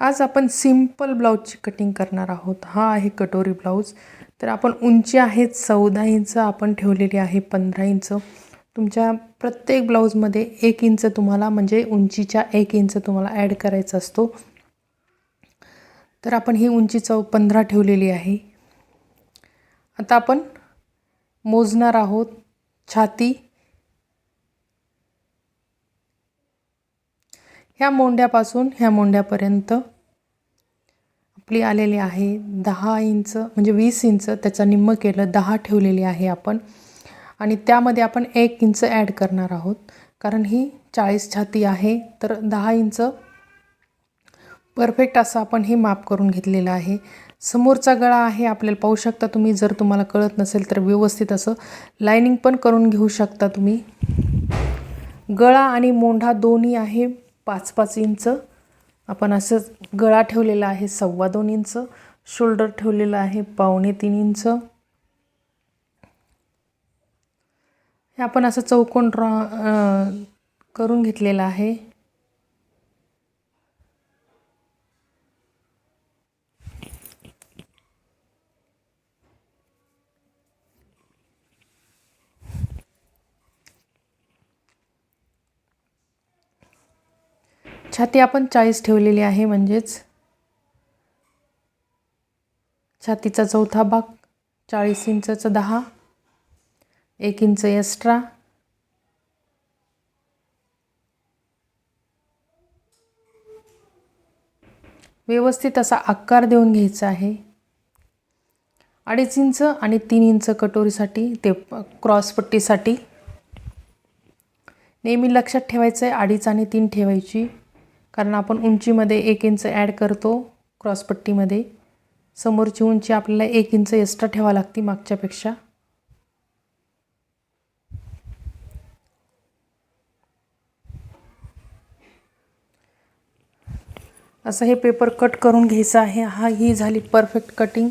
आज आपण simple ब्लाऊजची cutting करणार आहोत. हा आहे कटोरी ब्लाऊज. तर आपण उंची आहे चौदा इंच आपण ठेवलेली आहे पंधरा इंच. तुमच्या प्रत्येक ब्लाऊजमध्ये एक इंच तुम्हाला म्हणजे उंचीच्या एक इंच तुम्हाला ॲड करायचा असतो. तर आपण ही उंची चौ पंधरा ठेवलेली आहे. आता आपण मोजणार आहोत छाती ह्या मोंड्यापासून ह्या मोंड्यापर्यंत आपली आलेली आहे. दहा इंच म्हणजे वीस इंच त्याचा निम्म केलं दहा ठेवलेली आहे आपण. आणि त्यामध्ये आपण एक इंच ॲड करणार आहोत. कारण ही चाळीस छाती आहे तर दहा इंच परफेक्ट असं आपण हे माप करून घेतलेलं आहे. समोरचा गळा आहे आपल्याला पाहू शकता तुम्ही. जर तुम्हाला कळत नसेल तर व्यवस्थित असं लायनिंग पण करून घेऊ शकता तुम्ही. गळा आणि मोंढा दोन्ही आहे. पाच पाच इंच. आपण असं गळा ठेवलेला आहे सव्वा दोन इंच. शोल्डर ठेवलेलं आहे पावणे तीन इंच. हे आपण असं चौकोन ड्रॉ करून घेतलेलं आहे. छाती आपण चाळीस ठेवलेली आहे म्हणजेच छातीचा चौथा भाग चाळीस इंचाचा दहा एक इंच एक्स्ट्रा व्यवस्थित असा आकार देऊन घ्यायचा आहे. अडीच इंच आणि तीन इंच कटोरीसाठी ते क्रॉसपट्टीसाठी नेहमी लक्षात ठेवायचं आहे अडीच आणि तीन ठेवायची. कारण आपण उंचीमध्ये एक इंच ॲड करतो क्रॉसपट्टीमध्ये समोरची उंची आपल्याला एक इंच एक्स्ट्रा ठेवा लागते मागच्यापेक्षा. असं हे पेपर कट करून घ्यायचं आहे. हा ही झाली परफेक्ट कटिंग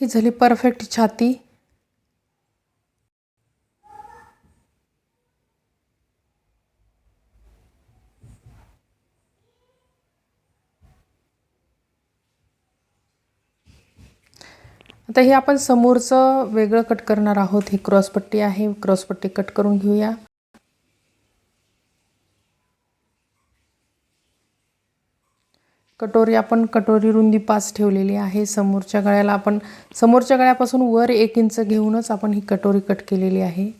ही झाली परफेक्ट छाती. आता हे आपण समोरचं वेगळं कट करणार आहोत. ही क्रॉसपट्टी आहे. क्रॉसपट्टी कट करून घेऊया. कटोरी आपण कटोरी रुंदी पाच ठेवलेली आहे. समोरच्या गळ्याला आपण समोरच्या गळ्यापासून वर एक इंच घेऊनच आपण ही कटोरी कट केलेली आहे.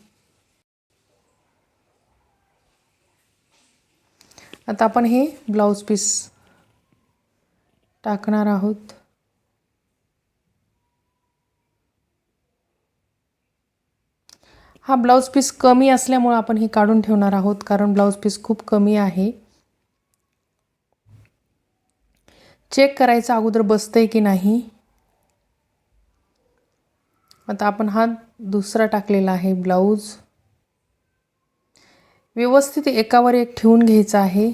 आता आपण हे ब्लाऊज पीस टाकणार आहोत. हा ब्लाऊज पीस कमी असल्यामुळं आपण हे काढून ठेवणार आहोत कारण ब्लाऊज पीस खूप कमी आहे. चेक करायचं अगोदर बसतंय की नाही. आता आपण हा दुसरा टाकलेला आहे ब्लाऊज. व्यवस्थित एकावर एक ठेवून घ्यायचा आहे.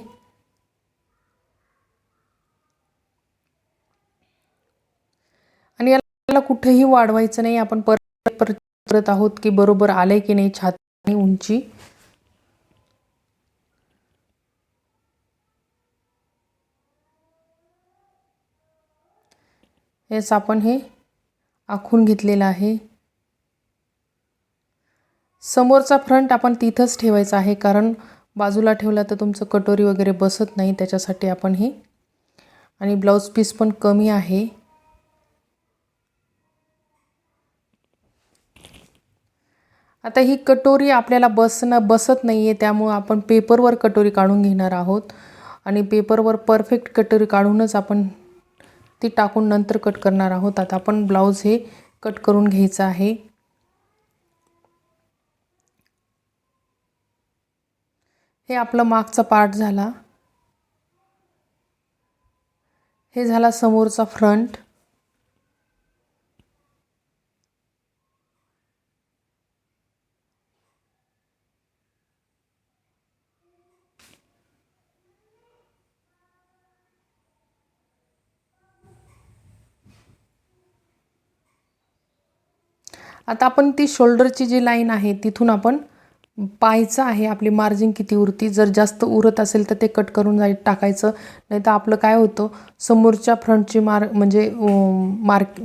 आणि याला कुठेही वाढवायचं नाही आपण परत परत करत आहोत की बरोबर आले की नाही छाती उंची? हेच आपण हे आखून घेतलेलं आहे. समोरचा फ्रंट आपण तिथंच ठेवायचा आहे कारण बाजूला ठेवला तर तुमचं कटोरी वगैरे बसत नाही त्याच्यासाठी आपण हे आणि ब्लाऊज पीस पण कमी आहे. आता ही कटोरी आपल्याला बसणं बसत नाही आहे त्यामुळं आपण पेपरवर कटोरी काढून घेणार आहोत. आणि पेपरवर परफेक्ट कटोरी काढूनच आपण ती टाकून नंतर कट करणार आहोत. आता आपण ब्लाऊज हे कट करून घ्यायचं आहे. हे आपलं मागचा पार्ट झाला. हे झाला समोरचा फ्रंट. आता आपण ती शोल्डरची जी लाईन आहे तिथून आपण पाहायचं आहे आपली मार्जिन किती उरती. जर जास्त उरत असेल तर ते कट करून जाई टाकायचं. नाही तर आपलं काय होतं समोरच्या फ्रंटची मार म्हणजे मार्क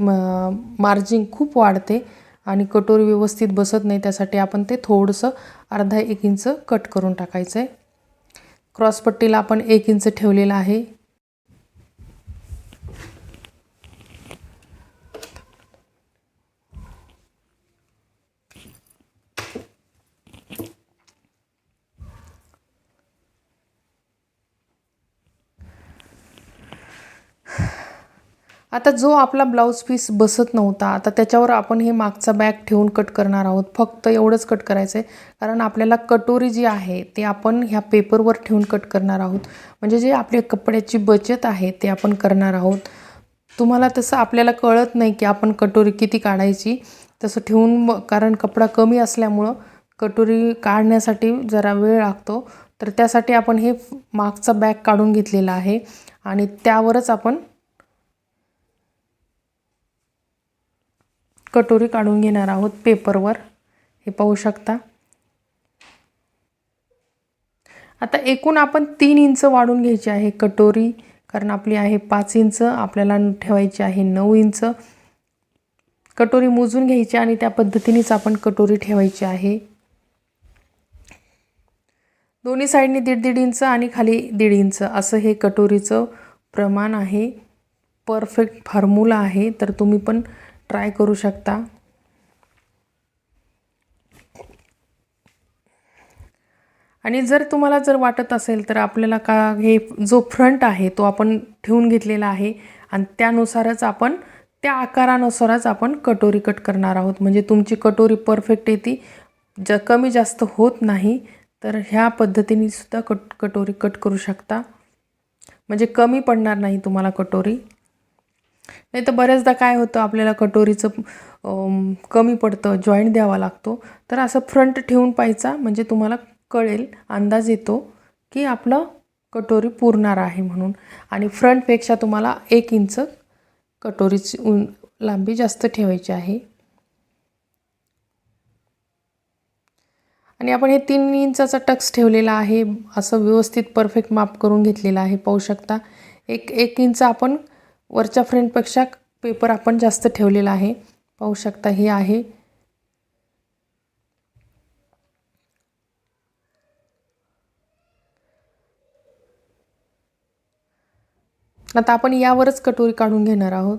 मार्जिन खूप वाढते आणि कटोरी व्यवस्थित बसत नाही त्यासाठी आपण ते थोडंसं अर्धा एक इंच कट करून टाकायचं आहे क्रॉसपट्टीला आपण एक इंच ठेवलेलं आहे. आता जो आपला ब्लाऊज पीस बसत नव्हता आता त्याच्यावर आपण हे मागचा बॅग ठेवून कट करणार आहोत. फक्त एवढंच कट करायचं आहे कारण आपल्याला कटोरी जी आहे ते आपण ह्या पेपरवर ठेवून कट करणार आहोत. म्हणजे जे आपल्या कपड्याची बचत आहे ते आपण करणार आहोत. तुम्हाला तसं आपल्याला कळत नाही की आपण कटोरी किती काढायची. तसं ठेवून कारण कपडा कमी असल्यामुळं कटोरी काढण्यासाठी जरा वेळ लागतो. तर त्यासाठी आपण हे मागचा बॅग काढून घेतलेला आहे. आणि त्यावरच आपण कटोरी काढून घेणार आहोत पेपरवर. हे पाहू शकता. आता एकूण आपण तीन इंच वाढून घ्यायची आहे कटोरी कारण आपली आहे पाच इंच आपल्याला ठेवायची आहे नऊ इंच. कटोरी मोजून घ्यायची आणि त्या पद्धतीनेच आपण कटोरी ठेवायची आहे. दोन्ही साईडने दीड दीड इंच आणि खाली दीड इंच असं हे कटोरीचं प्रमाण आहे. परफेक्ट फॉर्म्युला आहे. तर तुम्ही पण ट्राय करू शकता. आणि जर तुम्हाला जर वाटत असेल तर आपल्याला का हे जो फ्रंट आहे तो आपण ठेवून घेतलेला आहे आणि त्यानुसारच आपण त्या आकारानुसारच आपण कटोरी कट करणार आहोत. म्हणजे तुमची कटोरी परफेक्ट येते. ज कमी जास्त होत नाही तर ह्या पद्धतीने सुद्धा कट कटोरी कट करू शकता. म्हणजे कमी पडणार नाही तुम्हाला कटोरी. नाही तर बऱ्याचदा काय होतं आपल्याला कटोरीचं कमी पडतं जॉईंट द्यावा लागतो. तर असं फ्रंट ठेवून पाहायचा म्हणजे तुम्हाला कळेल अंदाज येतो की आपलं कटोरी पुरणार आहे म्हणून. आणि फ्रंटपेक्षा तुम्हाला एक इंच कटोरीची उं लांबी जास्त ठेवायची आहे. आणि आपण हे तीन इंचाचा टक्स ठेवलेला आहे असं व्यवस्थित परफेक्ट माप करून घेतलेलं आहे पाहू शकता. एक एक इंच आपण वरच्या फ्रंटपेक्षा पेपर आपण जास्त ठेवलेला आहे. पाहू शकता हे आहे. आता आपण यावरच कटोरी काढून घेणार आहोत.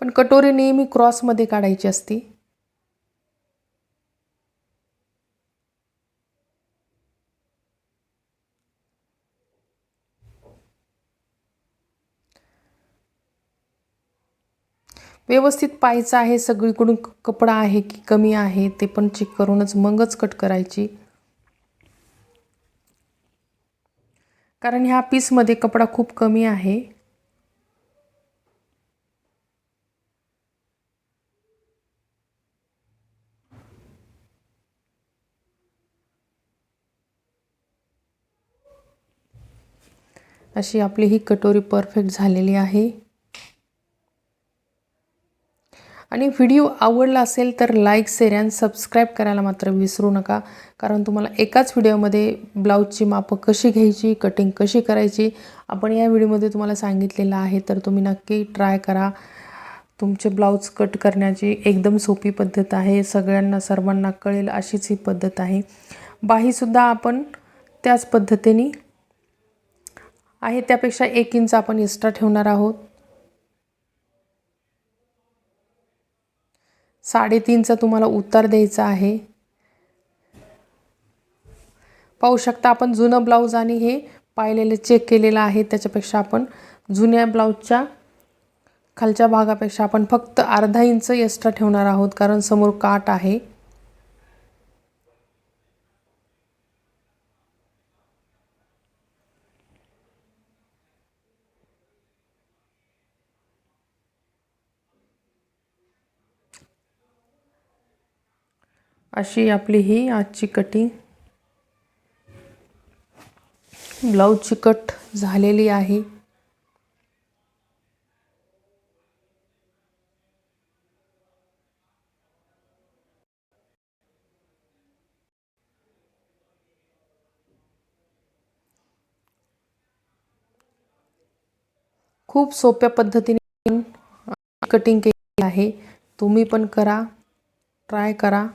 पण कटोरी नेहमी क्रॉसमध्ये काढायची असती. व्यवस्थित पाहायचं आहे सगळीकडून कपडा आहे की कमी आहे ते पण चेक करूनच मगच कट करायची. कारण ह्या पीसमध्ये कपडा खूप कमी आहे. अशी आपली ही कटोरी परफेक्ट झालेली आहे. आणि व्हिडिओ आवडला असेल तर लाईक शेअर अँड सबस्क्राईब करायला मात्र विसरू नका. कारण तुम्हाला एकाच व्हिडिओमध्ये ब्लाऊजची मापं कशी घ्यायची कटिंग कशी करायची आपण या व्हिडिओमध्ये तुम्हाला सांगितलेलं आहे. तर तुम्ही नक्की ट्राय करा. तुमचे ब्लाऊज कट करण्याची एकदम सोपी पद्धत आहे. सगळ्यांना सर्वांना कळेल अशीच ही पद्धत आहे. बाहीसुद्धा आपण त्याच पद्धतीने आहे. त्यापेक्षा एक इंच आपण एक्स्ट्रा ठेवणार आहोत. साडेतीनचं तुम्हाला उत्तर द्यायचं आहे. पाहू शकता आपण जुनं ब्लाऊज आणि हे पाहिलेलं चेक केलेलं आहे. त्याच्यापेक्षा आपण जुन्या ब्लाऊजच्या खालच्या भागापेक्षा आपण फक्त अर्धा इंच एक्स्ट्रा ठेवणार आहोत कारण समोर काट आहे. अशी आपली ही आजची कटिंग. ब्लाऊजची कट झालेली आहे. खूप सोप्या पद्धतीने कटिंग केली आहे. तुम्ही पण करा ट्राय करा.